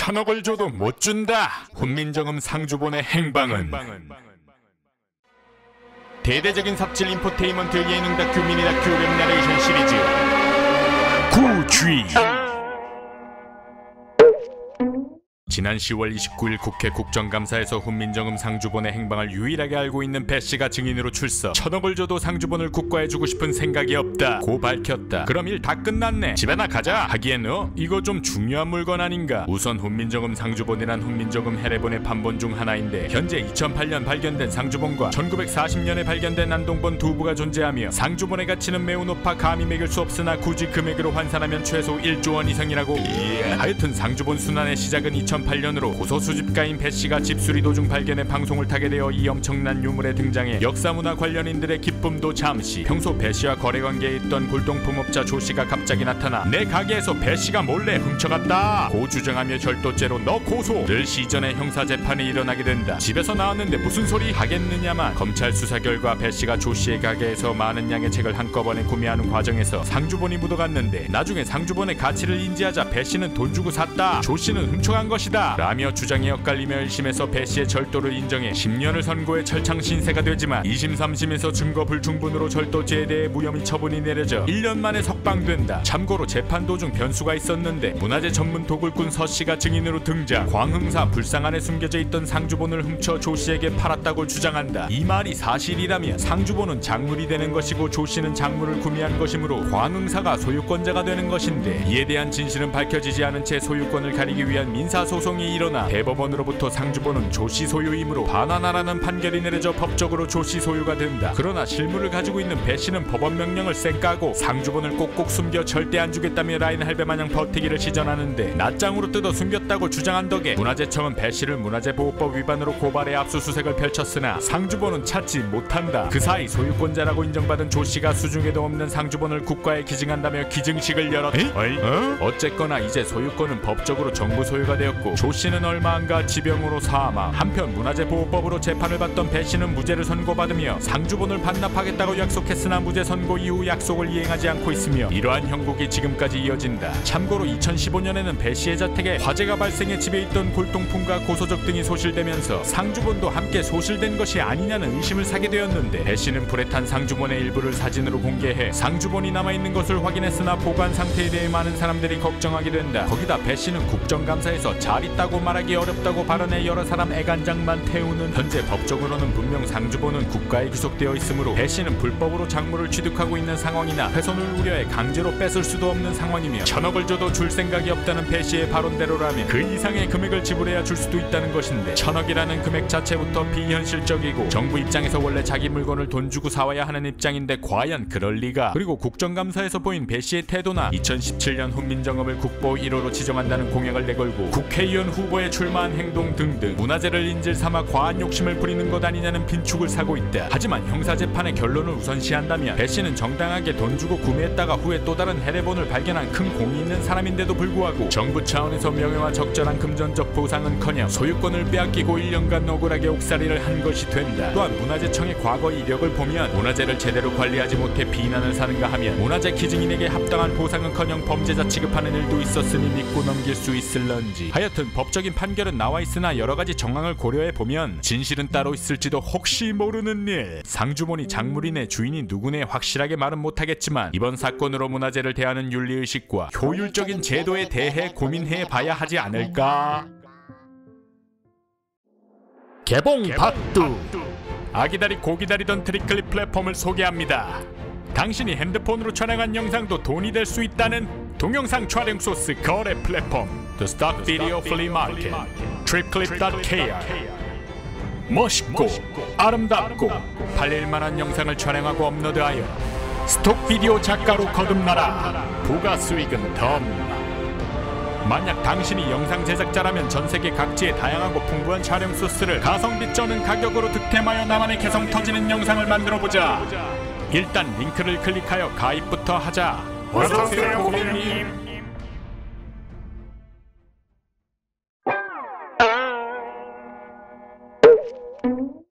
천억을 줘도 못 준다. 훈민정음 상주본의 행방은 대대적인 삽질 인포테인먼트 예능 다큐 미니 다큐 웹 나레이션 시리즈 구쥐 지난 10월 29일 국회 국정감사에서 훈민정음 상주본의 행방을 유일하게 알고 있는 배 씨가 증인으로 출석. 천억을 줘도 상주본을 국가에 주고 싶은 생각이 없다. 고 밝혔다. 그럼 일 다 끝났네. 집에나 가자. 하기엔 어 이거 좀 중요한 물건 아닌가. 우선 훈민정음 상주본이란 훈민정음 해례본의 판본 중 하나인데 현재 2008년 발견된 상주본과 1940년에 발견된 안동본 두 부가 존재하며 상주본의 가치는 매우 높아 감히 매길 수 없으나 굳이 금액으로 환산하면 최소 1조 원 이상이라고. 예. 하여튼 상주본 순환의 시작은 2008년으로 고소 수집가인 배 씨가 집수리 도중 발견해 방송을 타게 되어 이 엄청난 유물에 등장해 역사문화 관련인들의 기쁨도 잠시 평소 배 씨와 거래 관계에 있던 골동품업자 조 씨가 갑자기 나타나 내 가게에서 배 씨가 몰래 훔쳐갔다. 고 주장하며 절도죄로 너 고소. 늘 시전에 형사 재판이 일어나게 된다. 집에서 나왔는데 무슨 소리 하겠느냐만. 검찰 수사 결과 배 씨가 조 씨의 가게에서 많은 양의 책을 한꺼번에 구매하는 과정에서 상주본이 묻어갔는데 나중에 상주본의 가치를 인지하자 배 씨는 돈 주고 샀다. 조 씨는 훔쳐간 것이다 라며 주장이 엇갈리며 1심에서 배 씨의 절도를 인정해 10년을 선고해 철창 신세가 되지만 2심 3심에서 증거 불충분으로 절도죄에 대해 무혐의 처분이 내려져 1년 만에 석방된다. 참고로 재판 도중 변수가 있었는데 문화재 전문 도굴꾼 서 씨가 증인으로 등장. 광흥사 불상 안에 숨겨져 있던 상주본을 훔쳐 조 씨에게 팔았다고 주장한다. 이 말이 사실이라면 상주본은 작물이 되는 것이고 조 씨는 작물을 구매한 것이므로 광흥사가 소유권자가 되는 것인데 이에 대한 진실은 밝혀지지 않은 채 소유권을 가리기 위한 민사 소 송이 일어나 대법원으로부터 상주본은 조씨 소유이므로 반환하라는 판결이 내려져 법적으로 조씨 소유가 된다. 그러나 실물을 가지고 있는 배 씨는 법원 명령을 쌩까고 상주본을 꼭꼭 숨겨 절대 안 주겠다며 라인 할배 마냥 버티기를 시전하는데 낫장으로 뜯어 숨겼다고 주장한 덕에 문화재청은 배 씨를 문화재보호법 위반으로 고발해 압수수색을 펼쳤으나 상주본은 찾지 못한다. 그 사이 소유권자라고 인정받은 조 씨가 수중에도 없는 상주본을 국가에 기증한다며 기증식을 열었다. 어이? 어쨌거나 이제 소유권은 법적으로 정부 소유가 되었고 조 씨는 얼마 안가 지병으로 사망. 한편 문화재보호법으로 재판을 받던 배 씨는 무죄를 선고받으며 상주본을 반납하겠다고 약속했으나 무죄 선고 이후 약속을 이행하지 않고 있으며 이러한 형국이 지금까지 이어진다. 참고로 2015년에는 배 씨의 자택에 화재가 발생해 집에 있던 골동품과 고소적 등이 소실되면서 상주본도 함께 소실된 것이 아니냐는 의심을 사게 되었는데 배 씨는 불에 탄 상주본의 일부를 사진으로 공개해 상주본이 남아있는 것을 확인했으나 보관 상태에 대해 많은 사람들이 걱정하게 된다. 거기다 배 씨는 국정감사에서 잘 있다고 말하기 어렵다고 발언해 여러 사람 애간장만 태우는 현재 법적으로는 분명 상주본은 국가에 귀속되어 있으므로 배 씨는 불법으로 작물을 취득하고 있는 상황이나 훼손을 우려해 강제로 뺏을 수도 없는 상황이며 천억을 줘도 줄 생각이 없다는 배 씨의 발언대로라면 그 이상의 금액을 지불해야 줄 수도 있다는 것인데 천억이라는 금액 자체부터 비현실적이고 정부 입장에서 원래 자기 물건을 돈 주고 사와야 하는 입장인데 과연 그럴 리가? 그리고 국정감사에서 보인 배 씨의 태도나 2017년 훈민정음을 국보 1호로 지정한다는 공약을 내걸고 국회의 원 후보에 출마한 행동 등등 문화재를 인질 삼아 과한 욕심을 부리는 것 아니냐는 빈축을 사고 있다. 하지만 형사재판의 결론을 우선시한다면 배 씨는 정당하게 돈 주고 구매했다가 후에 또 다른 해례본을 발견한 큰 공이 있는 사람인데도 불구하고 정부 차원에서 명예와 적절한 금전적 보상은커녕 소유권을 빼앗기고 1년간 억울하게 옥살이를 한 것이 된다. 또한 문화재청의 과거 이력을 보면 문화재를 제대로 관리하지 못해 비난을 사는가 하면 문화재 기증인에게 합당한 보상은커녕 범죄자 취급하는 일도 있었으니 믿고 넘길 수 있을런지 하여튼 법적인 판결은 나와 있으나 여러 가지 정황을 고려해 보면 진실은 따로 있을지도 혹시 모르는 일. 상주본이 작물인의 주인이 누구네 확실하게 말은 못하겠지만 이번 사건으로 문화재를 대하는 윤리의식과 효율적인 제도에 대해 고민해 봐야 하지 않을까? 개봉 박두. 아기다리 고기다리던 트리클리 플랫폼을 소개합니다. 당신이 핸드폰으로 촬영한 영상도 돈이 될 수 있다는 동영상 촬영 소스 거래 플랫폼 The Stock Video Flea Market tripclip.kr 멋있고 아름답고 팔릴만한 영상을 촬영하고 업로드하여 스톡 비디오 작가로 거듭나라. 부가 수익은 덤 만약 당신이 영상 제작자라면 전 세계 각지의 다양하고 풍부한 촬영 소스를 가성비 쩌는 가격으로 득템하여 나만의 개성 터지는 영상을 만들어 보자. 일단 링크를 클릭하여 가입부터 하자 어서오세요 고객님